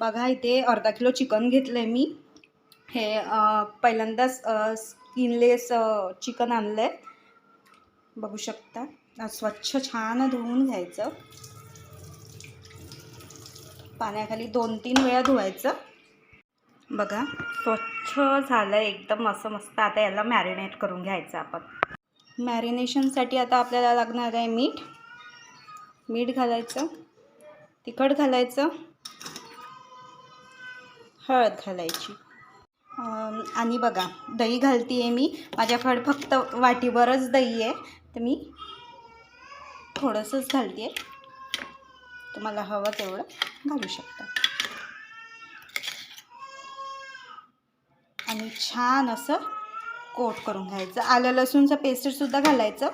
बघा इथे अर्धा किलो चिकन घेतलं आहे मी. हे पहिल्यांदाच स्किनलेस चिकन आणलं आहे बघू शकता. स्वच्छ छान धुवून घ्यायचं. पाण्याखाली दोन तीन वेळा धुवायचं. बघा स्वच्छ झालं आहे एकदम असं मस्त. आता याला मॅरिनेट करून घ्यायचं आपण. मॅरिनेशनसाठी आता आपल्याला लागणार आहे मीठ. मीठ घालायचं. तिखट घालायचं. हळद घालायची. आणि बघा दही घालते आहे मी. माझ्याकडे फक्त वाटीभरच दही आहे तर मी थोडंसंच घालते आहे तुम्हाला हवं तेवढं घालू शकता. आणि छान असं कोट करून घ्यायचं. आलं लसूणचं पेस्टसुद्धा घालायचं.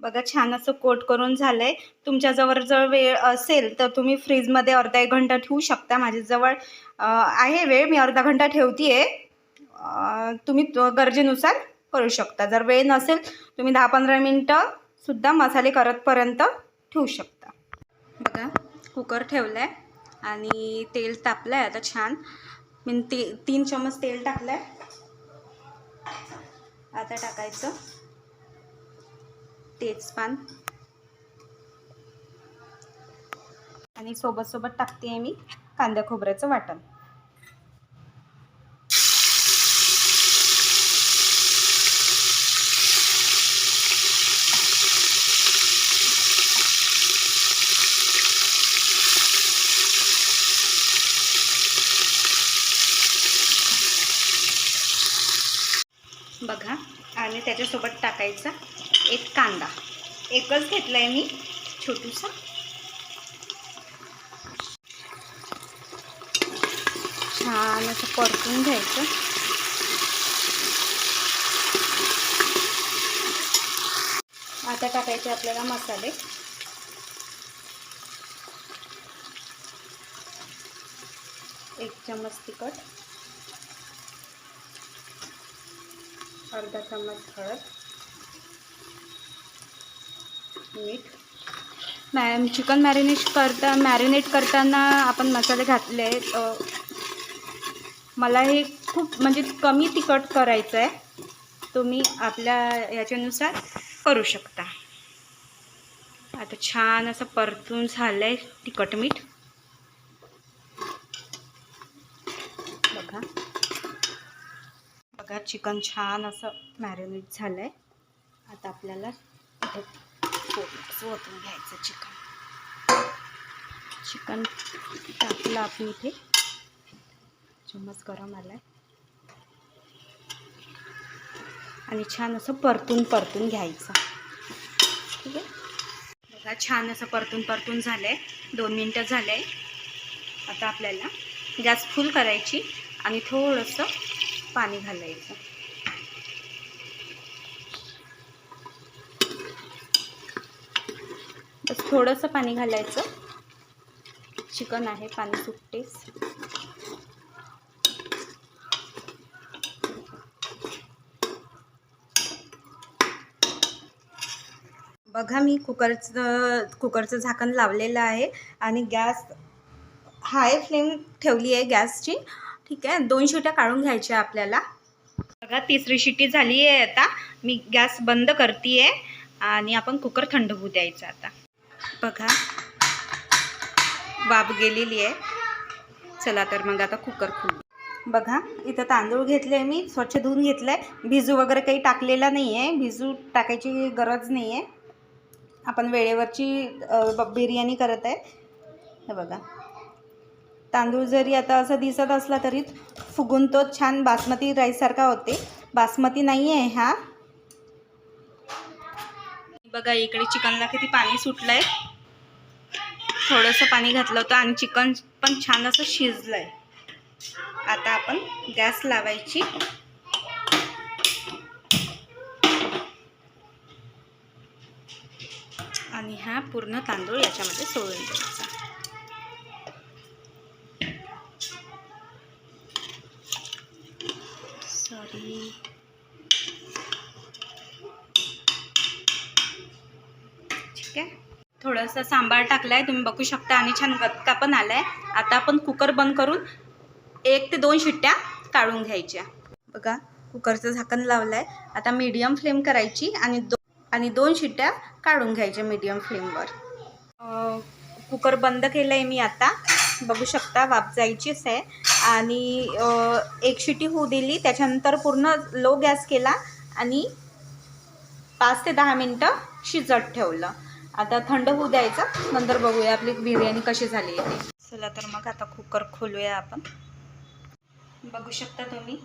बघा छान असं कोट करून झालं आहे तुमच्याजवळ जर वेळ असेल तर तुम्ही फ्रीजमध्ये अर्धा एक घंटा ठेवू शकता. माझ्याजवळ आहे वेळ. मी अर्धा घंटा ठेवते आहे तुम्ही गरजेनुसार करू शकता. जर वेळ नसेल तुम्ही दहा पंधरा मिनटंसुद्धा मसाले करतपर्यंत ठेवू शकता. बघा कुकर ठेवला आहे आणि तेल तापलं आहे आता छान. मी ते तीन चमच तेल टाकलं आहे आता टाकायचं. तेजपान आणि सोबत सोबत टाकते आहे मी कांदा खोबऱ्याचं वाटण. बघा आणि त्याच्यासोबत टाकायचा. एक कांदा. एकच घेतला आहे मी छोटूसा. छान असं परतून घ्यायचं. आता टाकायचे आपल्याला मसाले. एक चम्मच तिखट. अर्धा चम्मच हळद. मीठ. मॅम चिकन मॅरिनेट करता मॅरिनेट करताना आपण मसाले घातले आहेत. मला हे खूप म्हणजे कमी तिखट करायचं आहे तुम्ही आपल्या याच्यानुसार करू शकता. आता छान असं परतून झालं आहे तिखट मीठ. बघा. बघा चिकन छान असं मॅरिनेट झालं आहे आता आपल्याला इथे ओतून ओतून घ्यायचं चिकन. चिकन टाकलं आपण इथे. चम्मच गरम आला आणि छान असं परतून परतून घ्यायचं. ठीक आहे? बघा छान असं परतून परतून झालं आहे दोन मिनटं झाले आहे आता आपल्याला गॅस फुल करायची आणि थोडंसं पाणी घालायचं. थोडंसं पाणी घालायचं. चिकन आहे पाणी सुटतेच बघा मी कुकरचं कुकरचं झाकण लावलेलं आहे आणि गॅस हाय फ्लेम ठेवली आहे गॅसची. ठीक आहे दोन शिट्या काढून घ्यायच्या आपल्याला. बघा तिसरी शिट्टी झाली आहे आता. मी गॅस बंद करते आहे आणि आपण कुकर थंड होऊ द्यायचं आता. बघा. वाफ गेलेली आहे. चला तर मग आता कुकर खुल. बघा इथं तांदूळ घेतले मी. स्वच्छ धुवून घेतलं आहे भिजू वगैरे काही टाकलेला नाही आहे भिजू टाकायची गरज नाही आहे आपण वेळेवरची ब- बिर्याणी करत आहे. हे बघा. तांदूळ जरी आता असं दिसत असला तरी फुगून तो छान बासमती राईससारखा होते. बासमती नाही आहे हा. बघा इकडे चिकनला किती पाणी सुटलं आहे थोडंसं पाणी घातलं होतं आणि चिकन पण छान असं शिजलं आहे आता आपण गॅस लावायची. आणि हा पूर्ण तांदूळ याच्यामध्ये सोडून द्यायचा. सॉरी थोडंसं सांबार टाकलं आहे तुम्ही बघू शकता. आणि छान गतका पण आला आहे आता आपण कुकर बंद करून एक ते दोन शिट्ट्या काढून घ्यायच्या. बघा कुकरचं झाकण लावलं आहे आता मीडियम फ्लेम करायची आणि दो आणि दोन शिट्ट्या काढून घ्यायच्या मीडियम फ्लेमवर कुकर बंद केलं आहे मी आता. बघू शकता वाफ जायचीच आहे. आणि एक शिटी होऊ दिली. त्याच्यानंतर पूर्ण लो गॅस केला आणि पाच ते दहा मिनटं शिजत ठेवलं. आता थंड होऊ द्यायचं. नंतर बघूया आपली बिर्याणी कशी झाली आहे चला तर मग आता कुकर खोलूया आपण. बघू शकता तुम्ही.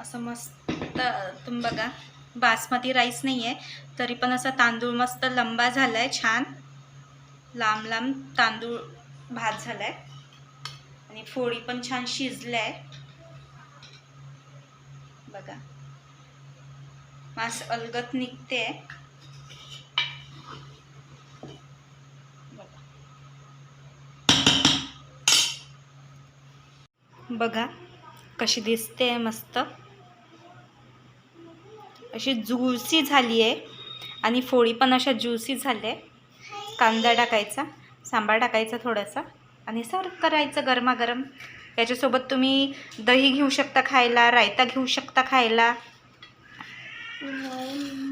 असं मस्त तुम्ही बघा बासमती राईस नाही आहे तरी पण असा तांदूळ मस्त लंबा झाला आहे छान. लांब लांब तांदूळ भात झाला आहे आणि फोडी पण छान शिजल्या आहे बघा. मास अलगत निघते. बघा कशी दिसते मस्त. अशी ज्युसी झाली आहे आणि फोळी पण अशा ज्युसी झाल्या कांदा टाकायचा सांबार टाकायचा थोडासा आणि सर्व करायचं गरमागरम. याच्यासोबत तुम्ही दही घेऊ शकता खायला रायता घेऊ शकता खायला. quần.